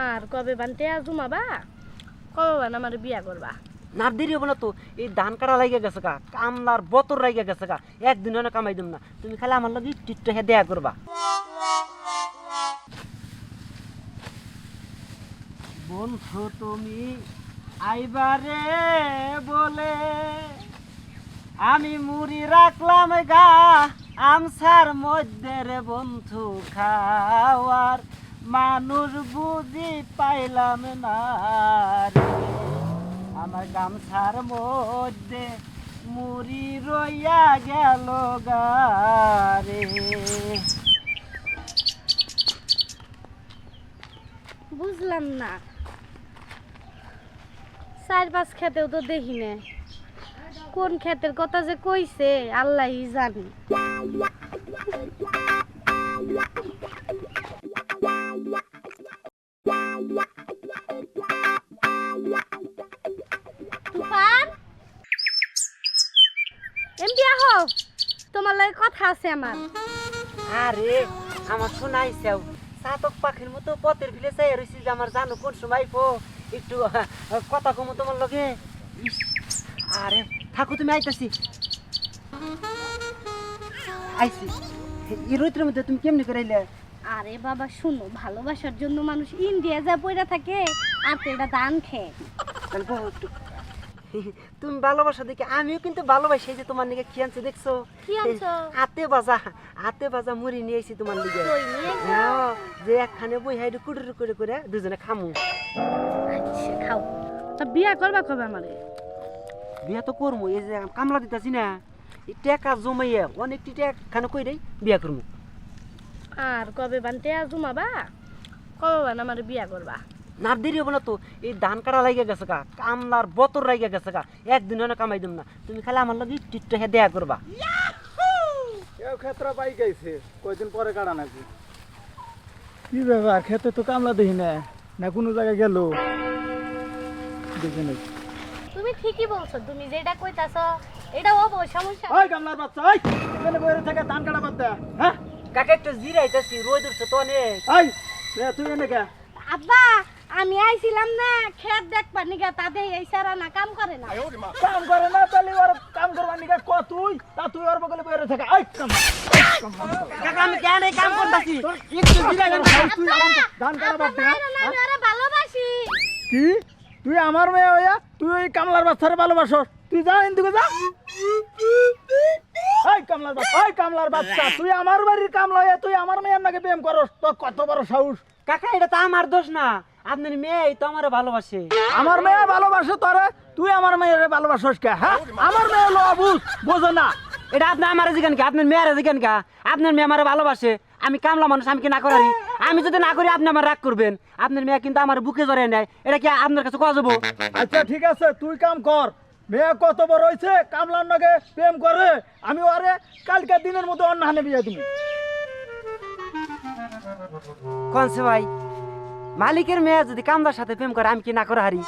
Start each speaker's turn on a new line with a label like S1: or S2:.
S1: আর কবে বানতে জুমাবা? কবে বান আমার বিয়া করবা?
S2: না দেরি হব না তো, এই ধান কাটা লাগে গেছে কা কামলার বতর লাগে গেছে কা একদিন না কামাই দিম না। তুমি খালি আমার লগে টিট্টো হে দেয়া করবা। বন্ধু তুমি আইবারে বলে, আমি মুড়ি রাখলাম গা, আমসার মধ্যে রে বন্ধু খাওয়ার। মানুষ বুঝি পাইলাম না রে। আমার গামছার মধ্যে মুড়ি রইয়া গেল গারে
S1: বুঝলাম না। চার পাঁচ খেতেও তো দেখি না কোন ক্ষেতের কথা যে কইছে, আল্লাহই জানি। এমপি আহো তোমার লাগে কথা আছে আমার।
S2: আরে আমার শোনাইছেও সাতক পাখির মতো পথের ফিলে চাই রয়েছি যে আমার জানো কোন সময় পো। একটু কথা কমো তোমার লগে। আরে থাকো তুমি আইতাছি। আইছি। এই রোদ্রের মধ্যে তুমি কেমনি করে আইলে?
S1: আরে বাবা শুনো ভালোবাসার জন্য মানুষ ইন্ডিয়া যা পড়ে থাকে আর তো এটা দান খেয়ে।
S2: তুমি ভালোবাসা দেখে আমিও কিন্তু ভালোবাসি এই যে তোমার নিকে কি আনছে দেখছ?
S1: কি আনছো?
S2: বাজা হাতে বাজা মুড়ি নিয়ে এসেছি তোমার লিগে
S1: কই নিয়ে যাও?
S2: হ্যাঁ, যে একখানে বই হাইডে কুড়ি করে করে দুজনে খামু।
S1: আচ্ছা খাও। তা বিয়া করবা কবে আমারে?
S2: বিয়া তো করব এই যে কামলা দিতেছি না এই টাকা জমাইয়া অনেকটি টাকা খানে কই দেই বিয়া করব
S1: আর কবে বানতে জুমাবা? কবে বান আমার বিয়া করবা?
S2: না দেরি হব না তো এই ধান কাটা লাগে গেছে কা কামলার বতর লাগে গেছে কা একদিন না কামাই দিম না। তুমি খালি আমার লগে টিট্টো হে দেয়া করবা।
S3: কেউ ক্ষেত্র পাই গেছে কয়দিন পরে কাটা নাকি? কি ব্যাপার খেতে তো কামলা দেখি না না কোনো জায়গায় গেল? দেখে নাকি
S1: তুমি ঠিকই বলছো তুমি যেটা কইতাছ এটা হব সমস্যা
S3: ওই কামলার বাচ্চা ওই! এখানে বইরে থেকে ধান কাটা বাদ দে হ্যাঁ?
S2: কাকা একটু জিরাইতেছি রোদ উঠছে তো অনেক।
S3: ওই তুই এনে কে?
S1: আব্বা আমি আইছিলাম না খেত দেখবা নিগা তাদের এই সারা না কাম করে না।
S3: কাম করে না তাহলে ওর কাম করবার নিকা ক তুই? তা তুই ওর বগলে বইরে থেকে। ওই কাম
S2: কাকা আমি কেন এই কাম করতেছি?
S3: একটু জিরা গেল তুই আমার ধান কাটা বাদ দে
S1: আমি ওরে ভালোবাসি।
S3: কি? তুই আমার মেয়ে হইয়া তুই ওই কামলার বাচ্চারে ভালোবাসস? তুই যা এদিকে যা। ওই কামলার বাচ্চা ওই কামলার বাচ্চা। তুই আমার বাড়ির কামলা হইয়া তুই আমার মেয়ের নাকি প্রেম করস? তোর কত বড় সাহস।
S2: কাকা এটা তো আমার দোষ না। আপনার মেয়ে তো আমার ভালোবাসে।
S3: আমার মেয়ে ভালোবাসে তোরে? তুই আমার মেয়ের ভালোবাসস কে হ্যাঁ? আমার মেয়ে লো বুঝ বোঝো না।
S2: এটা আপনি আমার জিগান কে? আপনার মেয়ের জিগান কে? আপনার মেয়ে আমার ভালোবাসে। আমি কামলা মানুষ আমি কি না করি আমি যদি না করি আপনি আমার রাগ করবেন। আপনার মেয়ে কিন্তু আমার বুকে জড়াই নেয়। এটা কি আপনার কাছে কয়া যাব?
S3: আচ্ছা ঠিক আছে তুই কাম কর। মেয়ে কত বড় হয়েছে কামলার নাকি প্রেম করে। আমি ওরে কালকে দিনের মধ্যে অন্য হানে বিয়ে তুমি
S2: কনসে ভাই? মালিকের মেয়ে যদি কামদার সাথে প্রেম করে আমি কি না করে হারি?